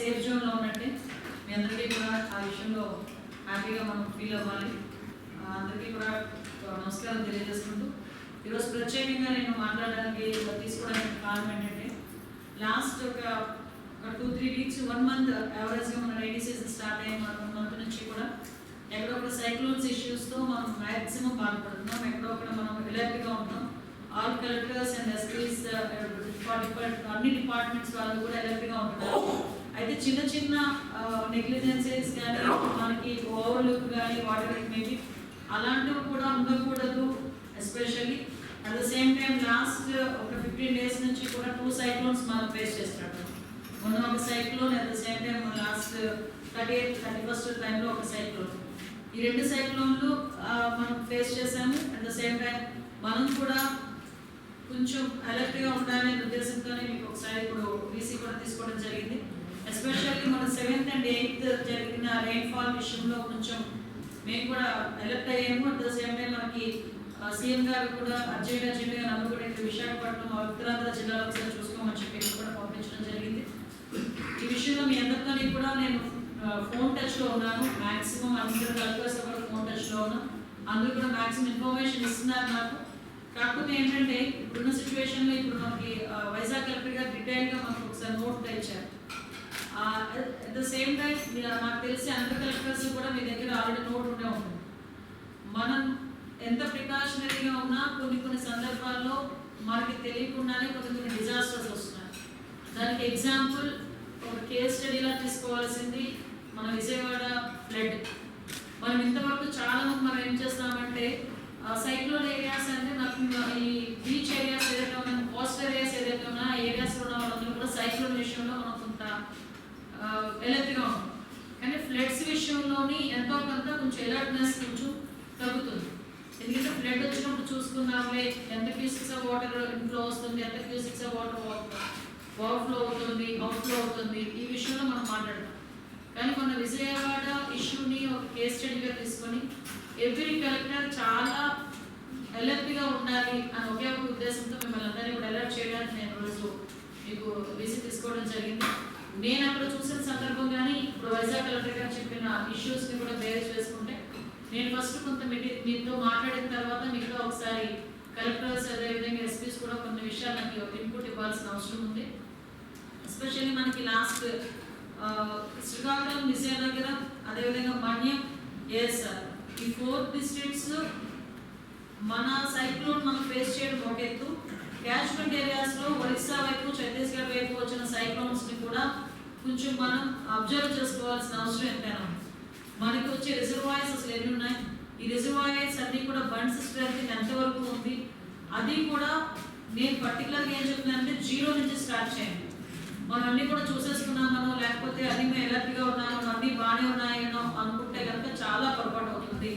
Safe జోన్లో ఉన్నట్టే మీ అందరికీ కూడా ఆ విషయంలో హ్యాపీగా మనం ఫీల్ అవ్వాలి. అందరికీ కూడా నమస్కారం తెలియజేసుకుంటూ ఈరోజు ప్రత్యేకంగా నేను మాట్లాడడానికి తీసుకోవడానికి కారణం ఏంటంటే లాస్ట్ ఒక ఒక two three weeks one month యావరేజ్గా మన రైనీ సీజన్ స్టార్ట్ అయిన వన్ మంత్ నుంచి కూడా ఎక్కడొక్కడ సైక్లోన్స్ ఇష్యూస్తో మనం మ్యాక్సిమం బాధపడుతున్నాం. ఎక్కడొక్కడ మనం ఎలర్ట్గా ఉంటాం ఆల్ కలెక్టర్స్ అండ్ ఎస్పీస్ అన్ని డిపార్ట్మెంట్స్ వాళ్ళు కూడా ఎలర్ట్గా ఉంటున్నారు. అయితే చిన్న చిన్న నెగ్లిజెన్సీస్ కానీ మనకి ఓవర్లుక్ కానీ వాటర్ మేబీ అలాంటివి కూడా ఉండకూడదు especially at the same time last ఒక ఫిఫ్టీన్ డేస్ నుంచి కూడా టూ సైక్లోన్స్ మనం ఫేస్ చేస్తున్నట్టు. మొన్న ఒక cyclone at the same time last thirty eighth thirty first టైంలో ఒక సైక్లోన్ ఈ రెండు సైక్లోన్లు మనం ఫేస్ చేసాము అట్ ద సేమ్ టైం మనం కూడా కొంచెం అలర్ట్గా ఉండాలనే ఉద్దేశంతోనే మీకు ఒకసారి ఇప్పుడు వీసీ కూడా తీసుకోవడం జరిగింది ఎస్పెషల్లీ మన సెవెంత్ అండ్ ఎయిత్ జరిగిన రెయిన్ఫాల్ విషయంలో కొంచెం మేము కూడా అలర్ట్ అయ్యాము. అట్ ద సేమ్ టైం మనకి సీఎం గారు కూడా అర్జెంట్ అర్జెంట్గా నన్ను కూడా ఇక్కడ విశాఖపట్నం ఉత్తరాంధ్ర జిల్లాలో ఒకసారి చూసుకోమని చెప్పి కూడా పంపించడం జరిగింది. ఈ విషయంలో మీ అందరితోని కూడా నేను ఫోన్ టచ్లో ఉన్నాను. మ్యాక్సిమం అందరూ కలెక్టర్స్ కూడా ఫోన్ టచ్లో ఉన్నాను. అందరూ కూడా మ్యాక్సిమం ఇన్ఫర్మేషన్ ఇస్తున్నారు నాకు. కాకపోతే ఏంటంటే ఇప్పుడున్న సిచ్యువేషన్లో ఇప్పుడు మనకి వైజాగ్ కలెక్టర్ గారు డీటెయిల్గా మనకు ఒకసారి నోట్ తెచ్చారు. అట్ ద సేమ్ టైం నాకు తెలిసి అంత కలెక్టర్స్ కూడా మీ దగ్గర ఆల్రెడీ నోట్ ఉండే ఉంటుంది. మనం ఎంత ప్రికాషనరీగా ఉన్నా కొన్ని కొన్ని సందర్భాల్లో మనకి తెలియకుండానే కొన్ని కొన్ని డిజాస్టర్స్ వస్తున్నాయి. దానికి ఎగ్జాంపుల్ ఒక కేస్ స్టడీలా తీసుకోవాల్సింది మన విజయవాడ ఫ్లడ్ మనం ఇంతవరకు చాలా మంది మనం ఏం చేస్తామంటే సైక్లోన్ ఏరియాస్ అంటే నాకు ఈ బీచ్ ఏరియాస్ ఏదైతే ఉన్నా కోస్టల్ ఏరియాస్ ఏదైతే ఉన్నా ఏరియాస్ ఉన్న వాళ్ళందరూ కూడా సైక్లోన్ విషయంలో మనం కొంత ఎలర్ట్గా ఉంటాం కానీ ఫ్లడ్స్ విషయంలోని ఎంతో కొంత కొంచెం ఎలర్ట్నెస్ కొంచెం తగ్గుతుంది. ఎందుకంటే ఫ్లడ్ వచ్చినప్పుడు చూసుకున్నాంలే ఎంత క్యూసిక్స్ ఆఫ్ వాటర్ ఇన్ఫ్లో వస్తుంది ఎంత క్యూసిక్స్ ఆఫ్ వాటర్ ఓవర్ఫ్లో అవుతుంది అవుట్ఫ్లో అవుతుంది ఈ విషయంలో మనం మాట్లాడతాం. కానీ మన విజయవాడ ఇష్యూని ఒక కేస్ స్టడీగా తీసుకొని ఎవ్రీ కలెక్టర్ చాలా అలర్ట్గా ఉండాలి అని ఒకే ఒక ఉద్దేశంతో మిమ్మల్ని అందరినీ కూడా అలర్ట్ చేయడానికి నేను రోజు మీకు విజిట్ తీసుకోవడం జరిగింది. నేను అక్కడ చూసిన సందర్భం కానీ ఇప్పుడు వైజాగ్ కలెక్టర్ గారు చెప్పిన ఇష్యూస్ని కూడా బేర్ చేసుకుంటే నేను ఫస్ట్ కొంత మీతో మాట్లాడిన తర్వాత మీకు ఒకసారి కలెక్టర్స్ అదేవిధంగా ఎస్పీస్ కూడా కొన్ని విషయాలు నాకు ఇన్పుట్ ఇవ్వాల్సిన అవసరం ఉంది. ఎస్పెషల్లీ మనకి లాస్ట్ శ్రీకాకుళం విజయనగరం అదేవిధంగా మన్యం ఏఎస్ఆర్ ఈ ఫోర్ డిస్ట్రిక్ట్స్ మన సైక్లోన్ మనం ఫేస్ చేయడం ఒక ఎత్తు. క్యాచ్మెంట్ ఏరియాస్లో ఒరిస్సా వైపు ఛత్తీస్గఢ్ వైపు వచ్చిన సైక్లోన్స్ని కూడా కొంచెం మనం అబ్జర్వ్ చేసుకోవాల్సిన అవసరం ఎంతైనా మనకు మనకి వచ్చే రిజర్వాయర్స్ అసలు ఎన్ని ఉన్నాయి? ఈ రిజర్వాయర్స్ అన్ని కూడా బండ్స్ స్ట్రెంత్ ఎంతవరకు ఉంది? అది కూడా నేను పర్టికులర్గా ఏం చెప్తున్నానంటే జీరో నుంచి స్టార్ట్ చేయండి. మనం అన్ని కూడా చూసేసుకున్నామనో లేకపోతే అన్ని మేము ఎలర్ట్గా ఉన్నామో అన్ని బాగానే ఉన్నాయనో అనుకుంటే కనుక చాలా పొరపాటు అవుతుంది.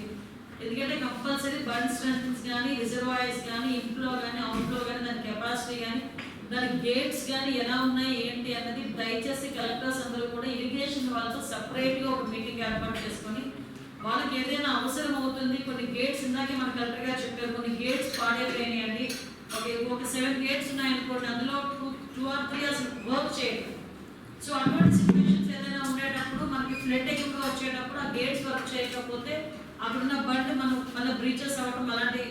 ఎందుకంటే కంపల్సరీ బండ్ స్ట్రెంత్స్ కానీ రిజర్వాయర్స్ కానీ ఇన్ఫ్లో కానీ అవుట్ఫ్లో కానీ దాని కెపాసిటీ కానీ దాని గేట్స్ కానీ ఎలా ఉన్నాయి ఏంటి అన్నది దయచేసి కలెక్టర్స్ అందరూ కూడా ఇరిగేషన్ వాళ్ళతో సపరేట్గా ఒక మీటింగ్ ఏర్పాటు చేసుకొని వాళ్ళకి ఏదైనా అవసరం అవుతుంది కొన్ని గేట్స్ ఇందాకే మన కలెక్టర్ గారు చెప్పారు కొన్ని గేట్స్ పాడైపోయినాయండి. ఒక ఒక సెవెన్ గేట్స్ ఉన్నాయనుకోండి అందులో టూ టూ ఆర్ త్రీ అసలు వర్క్ చేయదు సో అటువంటి సిచ్యువేషన్స్ ఏదైనా ఉండేటప్పుడు మనకి ఫ్లడ్ ఎక్కువగా వచ్చేటప్పుడు ఆ గేట్స్ వర్క్ చేయకపోతే అక్కడున్న బండ్ మనం మళ్ళీ బ్రీచెస్ అవ్వడం అలాంటి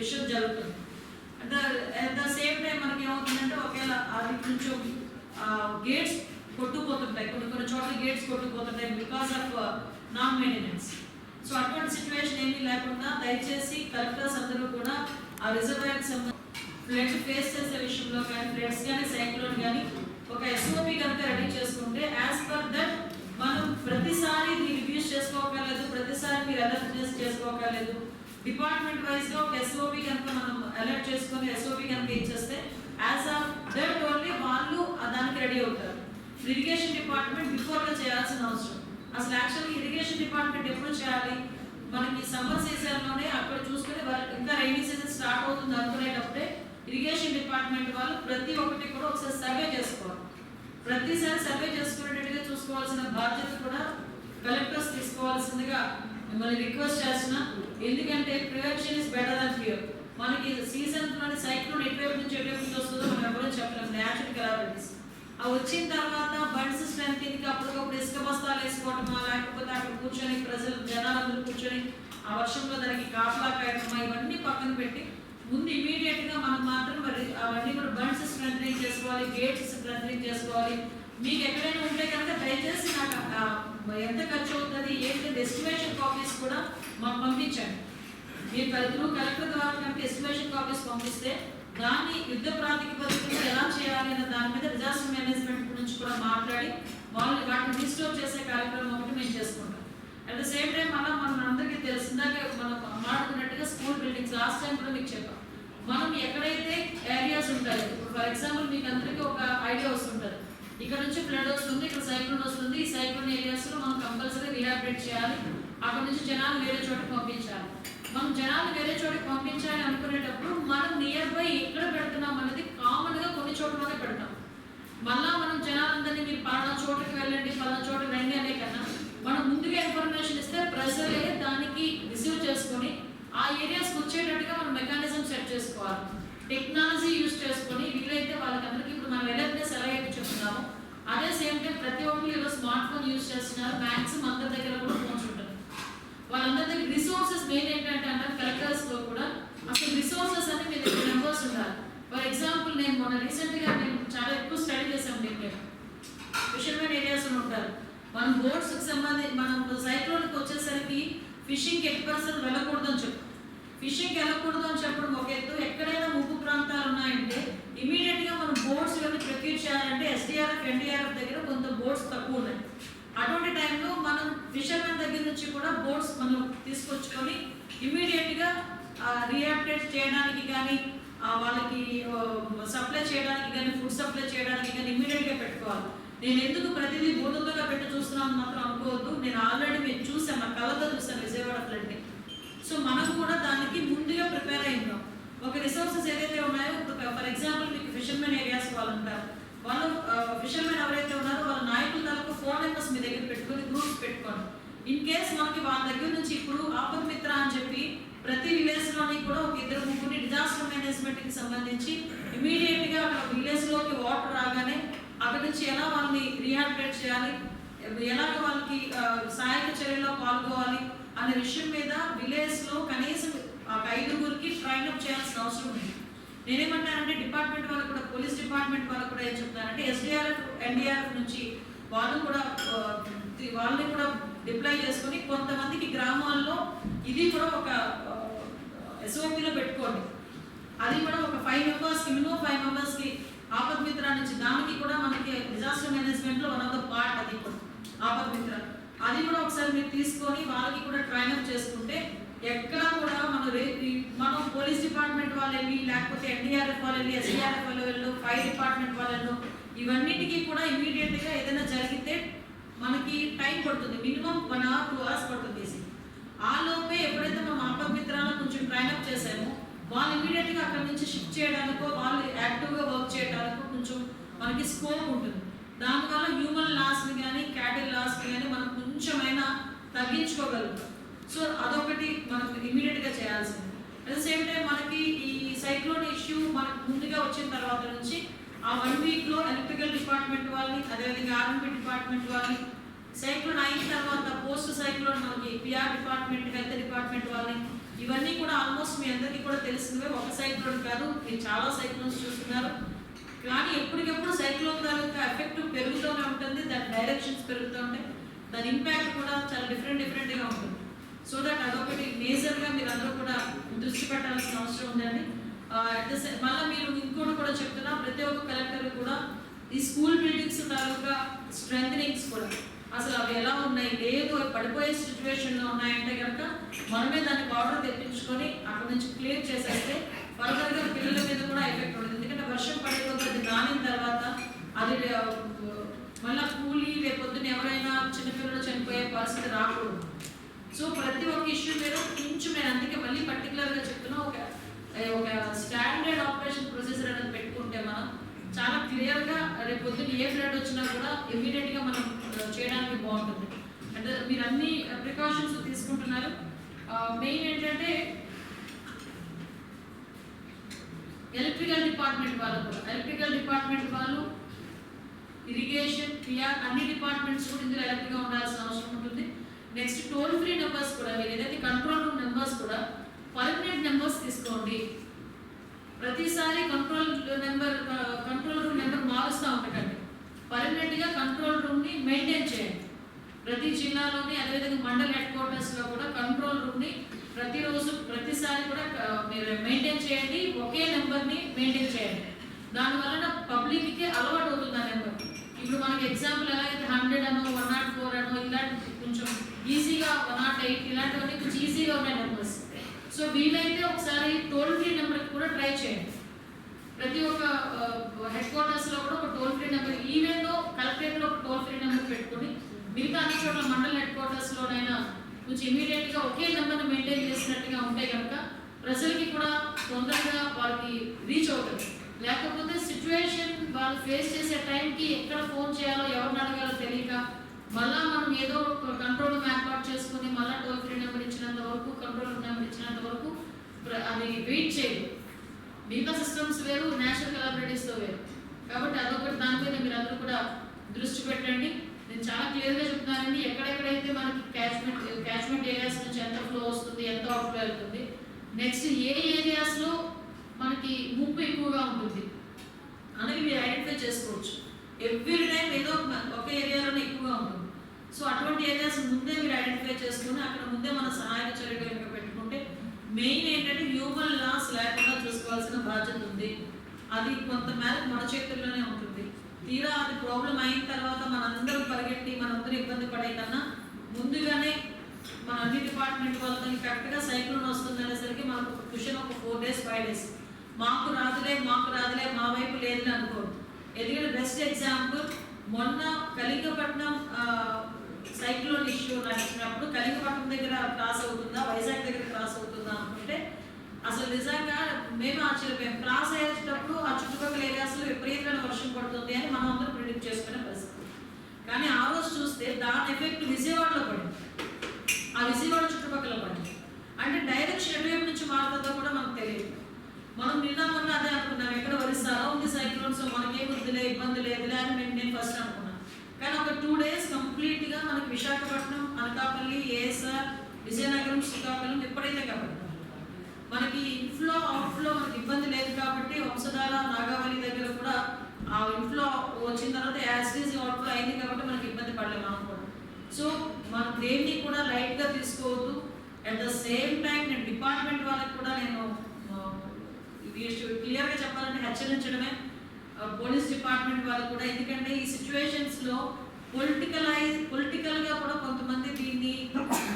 విషయం జరుగుతుంది. అంటే అట్ ద సేమ్ టైం మనకి ఏమవుతుందంటే ఒకవేళ అది కొంచెం గేట్స్ కొట్టుకుపోతుంటాయి. కొన్ని కొన్ని చోట్ల gates కొట్టుకుపోతుంటాయి because of non maintenance so అటువంటి సిచ్యువేషన్ ఏమీ లేకుండా దయచేసి కలెక్టర్స్ అందరూ కూడా ఆ రిజర్వాయర్కి సంబంధించి ఫ్లడ్ ఫేస్ చేసే విషయంలో కానీ ఫ్లడ్స్ కానీ సైక్లోన్ కానీ ఒక ఎస్ఓపి కనుక రెడీ చేసుకుంటే యాజ్ పర్ దట్ మనం ప్రతిసారి దీన్ని రివ్యూస్ చేసుకో ప్రతిసారి మీరు అదర్ బిజినెస్ చేసుకోకలేదు డిపార్ట్మెంట్ వైజ్గా ఒక ఎస్ఓపి కనుక మనం అలర్ట్ చేసుకొని ఎస్ఓపి కనుక ఇచ్చేస్తే యాజ్ ఆఫ్ దట్ ఓన్లీ వాళ్ళు దానికి రెడీ అవుతారు. ఇరిగేషన్ డిపార్ట్మెంట్ బిఫోర్గా చేయాల్సిన అవసరం. అసలు యాక్చువల్గా ఇరిగేషన్ డిపార్ట్మెంట్ ఎప్పుడు చేయాలి? మనకి సమ్మర్ సీజన్లోనే అక్కడ చూసుకుని ఇంకా రైనీ సీజన్ స్టార్ట్ అవుతుంది అనుకునేటప్పుడే ఇరిగేషన్ డిపార్ట్మెంట్ వాళ్ళు ప్రతి ఒక్కటి కూడా ఒకసారి సర్వే చేసుకోవాలి. ప్రతిసారి సర్వే చేసుకునేటట్టుగా చూసుకోవాల్సిన బాధ్యత కూడా కలెక్టర్స్ తీసుకోవాల్సిందిగా మిమ్మల్ని రిక్వెస్ట్ చేస్తున్నా. ఎందుకంటే prevention is better than cure మనకి సీజన్లోని సైక్లోన్ ఎటువైపు నుంచి ఎటువైపు నుంచి వస్తుందో మనం ఎవరో చెప్పలేము న్యాచురల్ కెలామిటీస్ ఆ వచ్చిన తర్వాత బండ్స్ స్ట్రెంగ్ అప్పటికప్పుడు ఇసుక బస్తాలు వేసుకోవటమా లేకపోతే అక్కడ కూర్చొని ప్రజలు జనాలందరూ కూర్చొని ఆ వర్షంలో దానికి కాపలా కాయటమా ఇవన్నీ పక్కన పెట్టి ముందు ఇమీడియట్గా మనం మాత్రం మరి అవన్నీ కూడా బండ్స్ స్ట్రెంగ్ చేసుకోవాలి గేట్స్ స్ట్రెంగ్ చేసుకోవాలి. మీకు ఎక్కడైనా ఉంటే కనుక దయచేసి నాకు ఎంత ఖర్చు అవుతుంది ఏంటి ఎస్టిమేషన్ కాపీస్ కూడా మాకు పంపించండి. మీరు ప్రజలు కలెక్టర్ ద్వారా కనుక ఎస్టిమేషన్ కాపీస్ పంపిస్తే దాన్ని యుద్ధ ప్రాతిపదికన ఎలా చేయాలి అనే దాని మీద డిజాస్టర్ మేనేజ్మెంట్ గురించి కూడా మాట్లాడి వాళ్ళు వాటిని రిస్టోర్ చేసే కార్యక్రమం ఒకటి మేము చేసుకుంటాం. అట్ ద సేమ్ టైం మళ్ళీ మనం అందరికీ తెలిసిందాక మనం మాట్లాడుకున్నట్టుగా స్కూల్ బిల్డింగ్స్ లాస్ట్ టైం కూడా మీకు చెప్పాం. మనం ఎక్కడైతే ఏరియాస్ ఉంటాయి ఇప్పుడు ఫర్ ఎగ్జాంపుల్ మీకు అందరికీ ఒక ఐడియా వస్తుంటుంది. ఇక్కడ నుంచి ఫ్లడ్ వస్తుంది ఇక్కడ సైక్లోన్ వస్తుంది. ఈ సైక్లోన్ ఏరియాస్లో మనం కంపల్సరీ రీహాబిలిట్ చేయాలి. అక్కడ నుంచి జనాలు వేరే చోటకి పంపించాలి. మనం జనాలు వేరే చోటకి పంపించాలి అనుకునేటప్పుడు మనం నియర్ బై ఎక్కడ పెడుతున్నాం అనేది కామన్గా కొన్ని చోట్లనే పెడతాం. మళ్ళా మనం జనాలందరినీ మీరు పలానా చోటకి వెళ్ళండి పలానా చోట రండి అనే కన్నా మనం ముందుగా ఇన్ఫర్మేషన్ ఇస్తే ప్రజలే దానికి రిసీవ్ చేసుకొని ఆ ఏరియాస్కి వచ్చేటట్టుగా మనం మెకానిజం సెట్ చేసుకోవాలి. టెక్నాలజీ యూజ్ చేసుకొని వీలైతే వాళ్ళకందరికీ ఇప్పుడు మనం అవేర్నెస్ సలహా అయితే చెప్తున్నాము అదే సేమ్ టైం ప్రతి ఒక్కరు ఈరోజు స్మార్ట్ ఫోన్ యూజ్ చేస్తున్నారు మ్యాక్సిమం అందరి దగ్గర కూడా ఫోన్స్ ఉంటుంది వాళ్ళందరి దగ్గర రిసోర్సెస్ మెయిన్ ఏంటంటే అంటారు కలెక్టర్స్లో కూడా అసలు రిసోర్సెస్ అనేది మీ దగ్గర నెంబర్స్ ఉండాలి. ఫర్ ఎగ్జాంపుల్ నేను మొన్న రీసెంట్గా నేను చాలా ఎక్కువ స్టడీ చేశాం దీంట్లో ఫిషర్మెన్ ఏరియాస్ ఉంటారు. మనం బోట్స్కి సంబంధించి మనం సైక్లోన్కి వచ్చేసరికి ఫిషింగ్ ఎట్టి పర్సన్ వెళ్ళకూడదు అని చెప్పు. ఫిషింగ్ వెళ్ళకూడదు అని చెప్పడం ఒక ఎత్తు ఇమీడియట్గా మనం బోర్డ్స్ ఇవన్నీ ప్రొక్యూర్ చేయాలంటే ఎస్డిఆర్ఎఫ్ ఎన్డీఆర్ఎఫ్ దగ్గర కొంత బోర్డ్స్ తక్కువ ఉన్నాయి. అటువంటి టైంలో మనం ఫిషర్మెన్ దగ్గర నుంచి కూడా బోర్డ్స్ మనం తీసుకొచ్చుకొని ఇమీడియట్గా గా చేయడానికి కానీ వాళ్ళకి సప్లై చేయడానికి కానీ ఫుడ్ సప్లై చేయడానికి కానీ ఇమీడియట్గా పెట్టుకోవాలి. నేను ఎందుకు ప్రతిదీ బోధంగా పెట్టి చూస్తున్నాను మాత్రం అనుకోవద్దు. నేను ఆల్రెడీ మీరు చూసాను నా కళ్ళతో చూసాను విజయవాడ ఫ్లడ్ని సో మనం కూడా దానికి ముందుగా ప్రిపేర్ అయిందాం ఒక రిసోర్సెస్ ఏదైతే ఉన్నాయో ఫర్ ఎగ్జాంపుల్ మీకు ఫిషర్మెన్ ఏరియాస్ వాళ్ళు ఉంటారు వాళ్ళు ఫిషర్మెన్ ఎవరైతే ఉన్నారో వాళ్ళ నాయకుల తాలూకు ఫోన్ నెంబర్స్ మీ దగ్గర పెట్టుకొని గ్రూప్స్ పెట్టుకోండి ఇన్ కేస్ మనకి వాళ్ళ దగ్గర నుంచి ఇప్పుడు ఆపద్ మిత్ర అని చెప్పి ప్రతి విలేజ్లోని కూడా ఒక ఇద్దరు ముగ్గురిని డిజాస్టర్ మేనేజ్మెంట్కి సంబంధించి ఇమీడియట్గా అక్కడ విలేజ్లోకి వాటర్ రాగానే అక్కడ నుంచి ఎలా వాళ్ళని రీహాబిలేట్ చేయాలి? ఎలాగ వాళ్ళకి సహాయక చర్యలో పాల్గొవాలి? అనే విషయం మీద విలేజ్లో కనీసం మాకు ఐదుగురికి ట్రైన్ అప్ చేయాల్సిన అవసరం ఉంది. నేనేమంటానంటే డిపార్ట్మెంట్ వాళ్ళు కూడా పోలీస్ డిపార్ట్మెంట్ వాళ్ళు కూడా ఏం చెప్తారంటే ఎస్డిఆర్ఎఫ్ ఎన్డీఆర్ఎఫ్ నుంచి వాళ్ళు కూడా వాళ్ళని కూడా డిప్లాయ్ చేసుకొని కొంతమందికి గ్రామాల్లో ఇది కూడా ఒక ఎస్ఓపిలో పెట్టుకోండి. అది కూడా ఒక ఫైవ్ మెంబర్స్కి మినిమం ఫైవ్ మెంబర్స్కి ఆపద్ మిత్ర నుంచి దానికి కూడా మనకి డిజాస్టర్ మేనేజ్మెంట్లో వన్ ఆఫ్ ద పార్ట్ అది కూడా ఆపద్ మిత్ర. అది కూడా ఒకసారి మీరు తీసుకొని వాళ్ళకి కూడా ట్రైన్ అప్ చేసుకుంటే ఎక్కడ కూడా మన మనం పోలీస్ డిపార్ట్మెంట్ వాళ్ళని లేకపోతే ఎన్డీఆర్ఎఫ్ వాళ్ళని వెళ్ళి ఎస్డీఆర్ఎఫ్ వాళ్ళు ఫైర్ డిపార్ట్మెంట్ వాళ్ళు ఇవన్నిటికీ కూడా ఇమీడియట్గా ఏదైనా జరిగితే మనకి టైం పడుతుంది. Minimum one hour two hours పడుతుంది ఆ లోపే ఎప్పుడైతే మనం ఆపద్ కొంచెం ట్రైన్అప్ చేసామో వాళ్ళు ఇమీడియట్గా అక్కడ నుంచి షిఫ్ట్ చేయడానికో వాళ్ళు యాక్టివ్గా వర్క్ చేయడానికో కొంచెం మనకి స్కోప్ ఉంటుంది. దానివల్ల హ్యూమన్ లాస్ని కానీ క్యాటిల్ లాస్ని కానీ మనం కొంచెమైనా తగ్గించుకోగలుగుతాం. సో అదొకటి మనకు ఇమీడియట్గా చేయాల్సింది. అట్ ద సేమ్ టైం మనకి ఈ సైక్లోన్ ఇష్యూ మనకు ముందుగా వచ్చిన తర్వాత నుంచి ఆ వన్ వీక్లో ఎలక్ట్రికల్ డిపార్ట్మెంట్ వాళ్ళని అదేవిధంగా ఆర్మీ డిపార్ట్మెంట్ వాళ్ళని సైక్లోన్ అయిన తర్వాత పోస్ట్ సైక్లోన్ మనకి పిఆర్ డిపార్ట్మెంట్ హెల్త్ డిపార్ట్మెంట్ వాళ్ళని ఇవన్నీ కూడా ఆల్మోస్ట్ మీ అందరికీ కూడా తెలిసినవే. ఒక సైక్లోన్ కాదు మీరు చాలా సైక్లోన్స్ చూస్తున్నారు. కానీ ఎప్పటికెప్పుడు సైక్లోన్ తాలూకా ఎఫెక్ట్ పెరుగుతూనే ఉంటుంది దాని డైరెక్షన్స్ పెరుగుతూ ఉంటాయి. దాని ఇంపాక్ట్ కూడా చాలా డిఫరెంట్ డిఫరెంట్గా ఉంటుంది. సో దట్ అదొకటి మేజర్గా మీరు అందరూ కూడా దృష్టి పెట్టాల్సిన అవసరం ఉందండి. మళ్ళీ మీరు ఇంకోటి కూడా చెప్తున్నా ప్రతి ఒక్క కలెక్టర్ కూడా ఈ స్కూల్ బిల్డింగ్స్ తాలూకా స్ట్రెంగ్ కూడా అసలు అవి ఎలా ఉన్నాయి లేదు పడిపోయే సిచ్యువేషన్లో ఉన్నాయంటే కనుక మనమే దాన్ని బార్డర్ తెప్పించుకొని అక్కడ నుంచి క్లియర్ చేసేస్తే ఫర్దర్గా పిల్లల మీద కూడా ఎఫెక్ట్ ఉంటుంది ఎందుకంటే వర్షం పడే కొద్దీ అది నానిన తర్వాత అది మళ్ళీ మళ్ళా కూలీ రేపొద్దున ఎవరైనా చిన్నపిల్లలు చనిపోయే పరిస్థితి రాకూడదు. సో ప్రతి ఒక్క ఇష్యూ మీద కొంచెం నేను అందుకే మళ్ళీ పర్టికులర్గా చెప్తున్నా ఒక ఒక స్టాండర్డ్ ఆపరేషన్ ప్రొసీజర్ అనేది పెట్టుకుంటే మనం చాలా క్లియర్గా రేపు పొద్దున్న ఏ ఫ్లడ్ వచ్చినా కూడా ఇమీడియట్గా మనం చేయడానికి బాగుంటుంది. అంటే మీరు అన్ని ప్రికాషన్స్ తీసుకుంటున్నారు. మెయిన్ ఏంటంటే ఎలక్ట్రికల్ డిపార్ట్మెంట్ వాళ్ళు కూడా ఎలక్ట్రికల్ డిపార్ట్మెంట్ వాళ్ళు ఇరిగేషన్ క్లియర్ అన్ని డిపార్ట్మెంట్స్ కూడా ఇందులో ఎలర్ట్గా ఉండాల్సిన అవసరం ఉంటుంది. నెక్స్ట్ టోల్ ఫ్రీ నెంబర్స్ కూడా మీరు ఏదైతే కంట్రోల్ రూమ్ నెంబర్స్ కూడా పర్మనెంట్ నెంబర్స్ తీసుకోండి. ప్రతిసారి control number control room number మారుస్తూ ఉండకండి. పర్మనెంట్గా కంట్రోల్ రూమ్ని మెయింటైన్ చేయండి. ప్రతి జిల్లాలోని అదేవిధంగా మండల్ హెడ్ క్వార్టర్స్లో కూడా కంట్రోల్ రూమ్ని ప్రతిరోజు ప్రతిసారి కూడా మీరు మెయింటైన్ చేయండి. ఒకే నెంబర్ని మెయింటైన్ చేయండి. దానివలన పబ్లిక్కి అలవాటు అవుతుంది ఆ నెంబర్ ఇప్పుడు మనకి ఎగ్జాంపుల్ ఎలా అయితే హండ్రెడ్ అనో వన్ నాట్ ఫోర్ అనో ఇలాంటి కొంచెం ఈజీగా వన్ నాట్ ఎయిట్ ఇలాంటివన్నీ కొంచెం ఈజీగా ఉన్నాయి నెంబర్స్ సో వీలైతే ఒకసారి టోల్ ఫ్రీ నెంబర్కి కూడా ట్రై చేయండి. ప్రతి ఒక్క హెడ్ క్వార్టర్స్లో కూడా ఒక టోల్ ఫ్రీ నెంబర్ ఈవెన్లో కలెక్టరేట్లో ఒక టోల్ ఫ్రీ నెంబర్ పెట్టుకుని మిగతా అన్ని చోట్ల మండల హెడ్ క్వార్టర్స్లోనైనా కొంచెం ఇమీడియట్గా ఒకే నెంబర్ని మెయింటైన్ చేసినట్టుగా ఉంటే కనుక ప్రజలకి కూడా తొందరగా వాళ్ళకి రీచ్ అవుతుంది. లేకపోతే సిచ్యువేషన్ వాళ్ళు ఫేస్ చేసే టైంకి ఎక్కడ ఫోన్ చేయాలో ఎవరిని అడగాలో తెలియక మళ్ళా మనం ఏదో కంట్రోల్ ఏర్పాటు చేసుకుని మళ్ళా టోల్ ఫ్రీ నెంబర్ ఇచ్చినంత వరకు కంట్రోల్ నెంబర్ ఇచ్చినంత వరకు ప్ర- అది వెయిట్ చేయదు. మిగతా సిస్టమ్స్ వేరు నేషనల్ కలాబరేటివ్స్తో వేరు. కాబట్టి అదొకటి దానిపైన మీరు అందరూ కూడా దృష్టి పెట్టండి. నేను చాలా క్లియర్గా చెప్తున్నానండి. ఎక్కడెక్కడైతే మనకి క్యాచ్మెంట్ క్యాచ్మెంట్ ఏరియాస్ నుంచి ఎంత ఫ్లో వస్తుంది ఎంత అవుట్ ఫ్లో వెళ్తుంది నెక్స్ట్ ఏ ఏరియాస్లో మనకి ముప్పు ఎక్కువగా ఉంటుంది అనేది మీరు ఐడెంటిఫై చేసుకోవచ్చు. ఎవ్రీ టైం ఏదో ఒక ఒక ఏరియాలోనే ఎక్కువగా ఉంటుంది. సో అటువంటి ఏరియాస్ ముందే మీరు ఐడెంటిఫై చేసుకుని అక్కడ ముందే మన సహాయక చర్యలు కనుక పెట్టుకుంటే మెయిన్ ఏంటంటే హ్యూమన్ లాస్ లేకుండా చూసుకోవాల్సిన బాధ్యత ఉంది. అది కొంతమేరకు మన చేతుల్లోనే ఉంటుంది. తీరా అది ప్రాబ్లం అయిన తర్వాత మనందరం పరిగెట్టి మనందరూ ఇబ్బంది పడే కన్నా ముందుగానే మన అన్ని డిపార్ట్మెంట్ వాళ్ళతో కరెక్ట్గా సైక్లోన్ వస్తుందనేసరికి మనకు ఒక క్వశ్చన్ ఒక ఫోర్ డేస్ ఫైవ్ డేస్ మాకు రాదులే మాకు రాదులే మా వైపు లేదు అనుకోవద్దు. ఎందుకంటే బెస్ట్ ఎగ్జాంపుల్ మొన్న కలింగపట్నం సైక్లోన్ ఇష్యూ నడిచినప్పుడు కలింగపట్నం దగ్గర క్రాస్ అవుతుందా? వైజాగ్ దగ్గర క్రాస్ అవుతుందా అనుకుంటే అసలు నిజంగా మేము ఆశ్చర్యపోయాం క్రాస్ అయ్యేటప్పుడు ఆ చుట్టుపక్కల ఏరియాస్లో విపరీతమైన వర్షం పడుతుంది అని మనం అందరం ప్రిడిక్ట్ చేసుకునే పరిస్థితి. కానీ ఆ రోజు చూస్తే దాని ఎఫెక్ట్ విజయవాడలో పడింది. ఆ విజయవాడ చుట్టుపక్కల పడింది. అంటే డైరెక్షన్ ఎటువైపు నుంచి మారుతుందో కూడా మనకు తెలియదు. మనం నిన్న మొన్న అదే అనుకున్నాం ఎక్కడ వరిస్తారో ఉంది సైక్లోన్ సో మనకేం వద్దులే ఇబ్బంది లేదులే అని నేను నేను ఫస్ట్ అనుకున్నాను కానీ ఒక టూ డేస్ కంప్లీట్గా మనకి విశాఖపట్నం అనకాపల్లి ఏఎస్ఆర్ విజయనగరం శ్రీకాకుళం ఎప్పుడైతే కాబట్టి. మనకి ఇన్ఫ్లో అవుట్ఫ్లో మనకి ఇబ్బంది లేదు కాబట్టి వంశధార నాగావళి దగ్గర కూడా ఆ ఇన్ఫ్లో వచ్చిన తర్వాత యాసిడీస్ అవుట్ఫ్లో అయింది కాబట్టి మనకి ఇబ్బంది పడలేము మనం సో మన దేన్ని కూడా లైట్గా తీసుకోవద్దు. అట్ ద సేమ్ టైం నేను డిపార్ట్మెంట్ వాళ్ళకి కూడా నేను క్లియర్గా చెప్పాలంటే హెచ్చరించడమే. పోలీస్ డిపార్ట్మెంట్ వాళ్ళు కూడా. ఎందుకంటే ఈ సిచ్యువేషన్స్లో పొలిటికలైజ్ పొలిటికల్గా కూడా కొంతమంది దీన్ని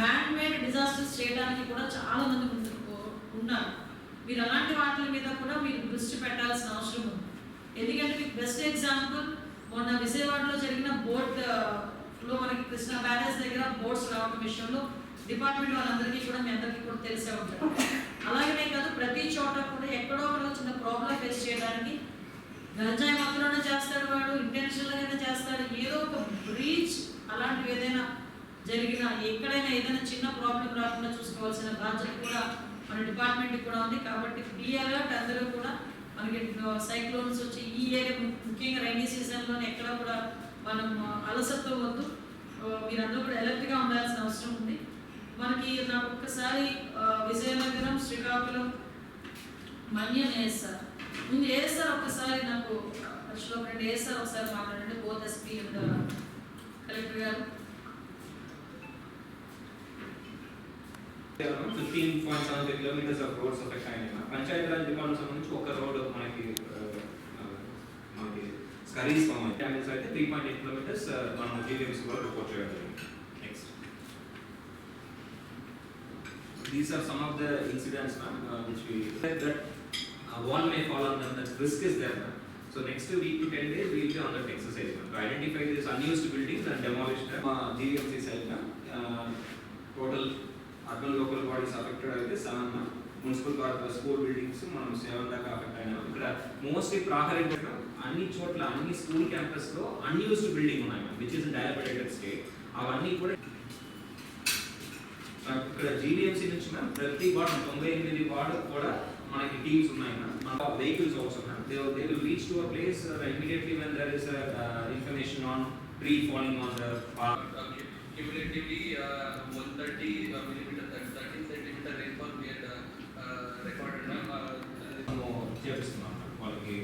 మ్యాన్ మేడ్ డిజాస్టర్స్ చేయడానికి కూడా చాలా మంది ముందుకు ఉన్నారు. మీరు అలాంటి వాటి మీద కూడా మీరు దృష్టి పెట్టాల్సిన అవసరం ఉంది. ఎందుకంటే మీకు బెస్ట్ ఎగ్జాంపుల్ మొన్న విజయవాడలో జరిగిన బోట్లో మనకి కృష్ణా బ్యారేజ్ దగ్గర బోట్స్ రావడం విషయంలో డిపార్ట్మెంట్ వాళ్ళందరికీ కూడా మీ అందరికీ కూడా తెలిసే ఉంటారు అలాగనే కాదు ప్రతి చోట కూడా ఎక్కడో ఒకడో చిన్న ప్రాబ్లం ఫేస్ చేయడానికి గంజాయి మత్తులోనే చేస్తాడు వాడు ఇంటెన్షనల్గానే చేస్తాడు. ఏదో ఒక బ్రీచ్ అలాంటివి ఏదైనా జరిగినా ఎక్కడైనా ఏదైనా చిన్న ప్రాబ్లం రాకుండా చూసుకోవాల్సిన బాధ్యత కూడా మన డిపార్ట్మెంట్కి కూడా ఉంది. కాబట్టి బీ అలర్ట్ అందరూ కూడా మనకి సైక్లోన్స్ వచ్చి ఈ ఏరియా ముఖ్యంగా రైనీ సీజన్లోనే ఎక్కడ కూడా మనం అలసత్వం వద్దు. మీరందరూ కూడా ఎలర్ట్గా ఉండాల్సిన అవసరం ఉంది. మనకి నాకు ఒక్కసారి విజయనగరం శ్రీకాకుళం మన్యం వేస్తారు ముందు ఏసారు ఒకసారి నాకు ఫస్ట్లో రెండు ఏసారు ఒకసారి మాట్లాడండి బోత్ ఎస్పీ అండ్ కలెక్టర్ గారు. Fifteen point seven five kilometers of roads effect అయినాయి పంచాయతీ రాజ్ డిపార్ట్మెంట్ సంబంధించి ఒక రోడ్ మనకి మనకి స్కరీస్ డ్యామేజ్ అయితే త్రీ పాయింట్ ఎయిట్ కిలోమీటర్స్ మనం జీవీఎంసీ కూడా రిపోర్ట్ చేయడం next these are some of the incidents ma'am uh, which that uh, wall may fall on them, that risk is there, ma'am. So next week to ten days, we will be on that exercise, ma'am, to identify these unused buildings and demolish them. Uh, GVMC side, ma'am, uh, total urban local bodies affected అయితే seven ma'am municipal school buildings మనం seven దాకా affect అయినాం ఇక్కడ mostly ప్రాహరీ అన్ని చోట్ల అన్ని school క్యాంపస్లో అన్యూస్డ్ బిల్డింగ్ ఉన్నాయి ma'am which is dilapidated state అవన్నీ కూడా ఇక్కడ జీవీఎంసీ నుంచి మ్యామ్ ప్రతి వార్డు తొంభై ఎనిమిది వార్డు కూడా మనకి టీమ్స్ ఉన్నాయి మ్యామ్ మన వెహికల్స్ అవసరం ma'am they they will reach to a place immediately when there is information on tree falling on the path. Okay. Cumulatively, uh, 130 uh, millimeter, 13 centimeter rainfall we had uh, uh, recorded. ma'am. Uh, మనము చేపిస్తున్నాం వాళ్ళకి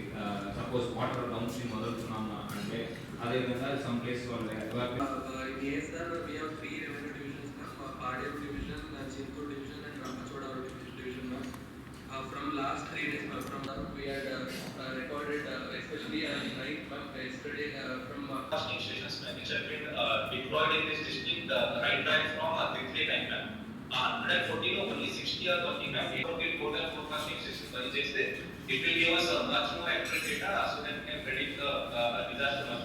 suppose water down stream వదులుతున్నాం అంటే అదేవిధంగా some place వాళ్ళు uh, uh, in ASR, we have three revenue Uh, from last three days uh, from we had uh, recorded especially right from yesterday from uh, stations which have been deployed in this district right back from uh, three time ma'am. 114 only 60 or 30 ma'am. We will more than forecasting stations like this. It will give us a much more accurate data so that we can predict the disaster